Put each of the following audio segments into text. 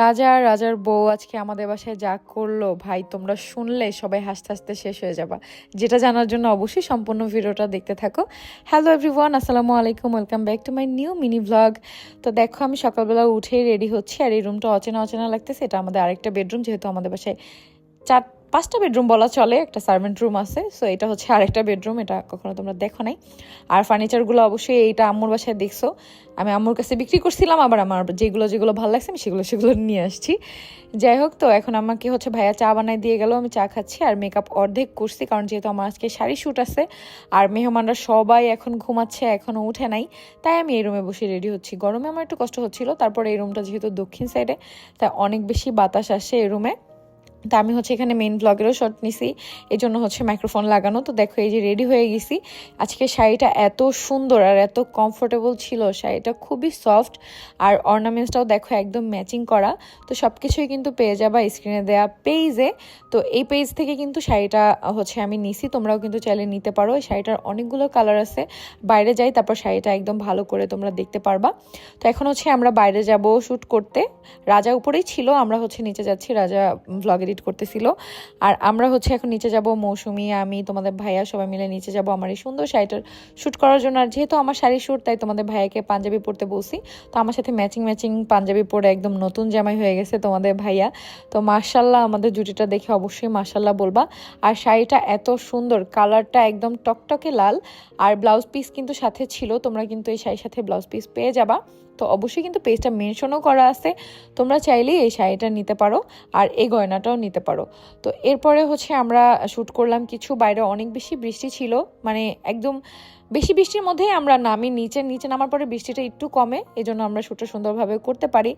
রাজা আর রাজার বউ আজকে আমাদের বাসায় যা করল, ভাই, তোমরা শুনলে সবাই হাসতে হাসতে শেষ হয়ে যাবা। যেটা জানার জন্য অবশ্যই সম্পূর্ণ ভিডিওটা দেখতে থাকো। হ্যালো এভরিওয়ান আসসালামু আলাইকুম welcome back to my new mini blog তো দেখো, আমি সকালবেলা উঠেই রেডি হচ্ছি আর এই রুমটা অচেনা অচেনা লাগতেছে। এটা আমাদের আরেকটা বেডরুম যেহেতু আমাদের বাসায় চার পাঁচটা বেডরুম বলা চলে, একটা সার্ভেন্ট রুম আছে সো এটা হচ্ছে আরেকটা বেডরুম, এটা কখনো তোমরা দেখো নাই। আর ফার্নিচারগুলো অবশ্যই এইটা আম্মুর বাসায় দেখছ। আমি আম্মুর কাছে বিক্রি করছিলাম, আবার আমার যেগুলো যেগুলো ভালো লাগছে, আমি সেগুলো সেগুলো নিয়ে আসছি। যাই হোক, তো এখন আমাকে হচ্ছে ভাইয়া চা বানাই দিয়ে গেল, আমি চা খাচ্ছি আর মেকআপ অর্ধেক করছি, কারণ যেহেতু আমার আজকে শাড়ি শ্যুট আছে, আর মেহমানরা সবাই এখন ঘুমাচ্ছে এখনও উঠে নাই, তাই আমি এই রুমে বসে রেডি হচ্ছি। গরমে আমার একটু কষ্ট হচ্ছিল, তারপরে এই রুমটা যেহেতু দক্ষিণ সাইডে তাই অনেক বেশি বাতাস আসে এই রুমে তা আমি হচ্ছে এখানে মেইন ব্লগেরও শট নিছি। এই জন্য হচ্ছে মাইক্রোফোন লাগানো। তো দেখো, এই যে রেডি হয়ে গেছি। আজকে শাড়িটা এত সুন্দর আর এত কমফোর্টেবল ছিল। শাড়িটা খুবই সফট আর অর্নামেন্টসটাও দেখো একদম ম্যাচিং করা। তো সব কিছুই কিন্তু পেয়ে যাবা স্ক্রিনে দেওয়া পেজে তো এই পেজ থেকে কিন্তু শাড়িটা হচ্ছে আমি নিছি। তোমরাও কিন্তু চাইলে নিতে পারো। এই শাড়িটার অনেকগুলো কালার আছে। বাইরে যাই, তারপর শাড়িটা একদম ভালো করে তোমরা দেখতে পারবা। তো এখন হচ্ছে আমরা বাইরে যাব শ্যুট করতে। রাজা উপরেই ছিল। আমরা হচ্ছে নিচে যাচ্ছি রাজা ভ্লগ এডিট করতেছিল। আর আমরা হচ্ছে এখন নিচে যাব মৌসুমি, আমি, তোমাদের ভাইয়া সবাই মিলে নিচে যাব আমার এই সুন্দর শাড়িটার শ্যুট করার জন্য। আর যেহেতু আমার শাড়ি শ্যুট তাই তোমাদের ভাইয়াকে পাঞ্জাবি পরতে বলছি। তো আমার সাথে ম্যাচিং ম্যাচিং পাঞ্জাবি পরে একদম নতুন জামাই হয়ে গেছে তোমাদের ভাইয়া। তো মার্শাল্লাহ আমাদের জুটিটা দেখে অবশ্যই মার্শাল্লাহ বলবা। আর শাড়িটা এত সুন্দর কালারটা একদম টকটকে লাল। আর ব্লাউজ পিস কিন্তু সাথে ছিল, তোমরা কিন্তু এই শাড়ির সাথে ব্লাউজ পিস পেয়ে যাবা। তো অবশ্যই কিন্তু পেজটা মেনশনও করা আছে। তোমরা চাইলেই এই শাড়িটা নিতে পারো। আর এই গয়নাটাও নিতে পারো। তো এরপরে হচ্ছে আমরা শ্যুট করলাম কিছু, বাইরে অনেক বেশি বৃষ্টি ছিল। মানে একদম বেশি বৃষ্টির মধ্যেই আমরা নামি, নিচে নিচে নামার পরে বৃষ্টিটা একটু কমে এই জন্য আমরা শ্যুটটা সুন্দরভাবে করতে পারি।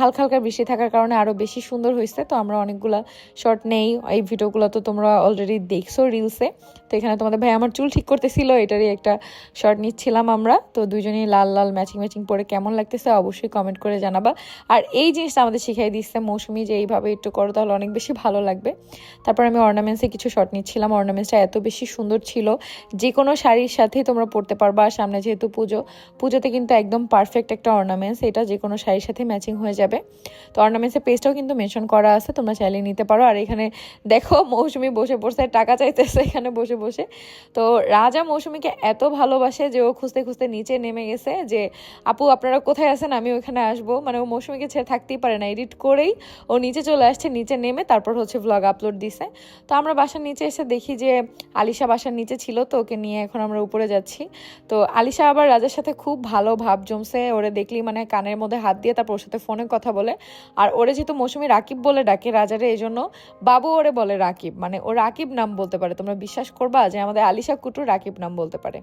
হালকা হালকা বৃষ্টি থাকার কারণে আরও বেশি সুন্দর হয়েছে, তো আমরা অনেকগুলো শর্ট নেই। এই ভিডিওগুলো তো তোমরা অলরেডি দেখছ রিলসে তো এখানে তোমাদের ভাই আমার চুল ঠিক করতেছিল, এটারই একটা শর্ট নিচ্ছিলাম আমরা। তো দুজনেই লাল লাল ম্যাচিং ম্যাচিং পরে কেমন লাগতেছে অবশ্যই কমেন্ট করে জানাবা। আর এই জিনিসটা আমাদের শিখাই দিচ্ছে মৌসুমি যে এইভাবে একটু করো, তাহলে অনেক বেশি ভালো লাগবে। তারপর আমি অর্নামেন্টসে কিছু শর্ট নিচ্ছিলাম। অর্নামেন্টসটা এত বেশি সুন্দর ছিল। যে কোনো শাড়ির সাথেই তোমরা পরতে পারবা। আর সামনে যেহেতু পুজো, পুজোতে কিন্তু একদম পারফেক্ট একটা অর্নামেন্টস এটা যে কোনো শাড়ির সাথে ম্যাচিং হয়ে যাবে। তো অর্নামেন্টসের পেজটাও কিন্তু মেনশন করা আছে, তোমরা চাইলে নিতে পারো। আর এখানে দেখো, মৌসুমি বসে পড়ছে, টাকা চাইতেছে এখানে বসে বসে। তো রাজা মৌসুমিকে এত ভালোবাসে যে ও খুঁজতে খুঁজতে নিচে নেমে গেছে যে, আপু, আপনারা কোথায় আছেন? আমি ওখানে আসব। মানে ও মৌসুমিকে ছেড়ে থাকতেই পারে না এডিট করেই ও নিচে চলে আসছে, নিচে নেমে তারপর হচ্ছে ব্লগ আপলোড দিছে। তো আমরা বাসার নিচে এসে দেখি যে, আলিশা বাসার নিচে ছিল, তো ওকে নিয়ে এখন আমরা উপরে যাচ্ছি তো আলিশা আবার রাজার সাথে খুব ভালো ভাব জমছে। ওরে দেখলি মানে কানের মধ্যে হাত দিয়ে তারপর ওর সাথে ফোনে কথা বলে। আর ওরে যেহেতু মৌসুমি রাকিব বলে ডাকে রাজারে এই জন্য বাবু ওরে বলে রাকিব। মানে ও রাকিব নাম বলতে পারে। তোমরা বিশ্বাস করবা যে আমাদের আলিশা কুটু রাকিব নাম বলতে পারে।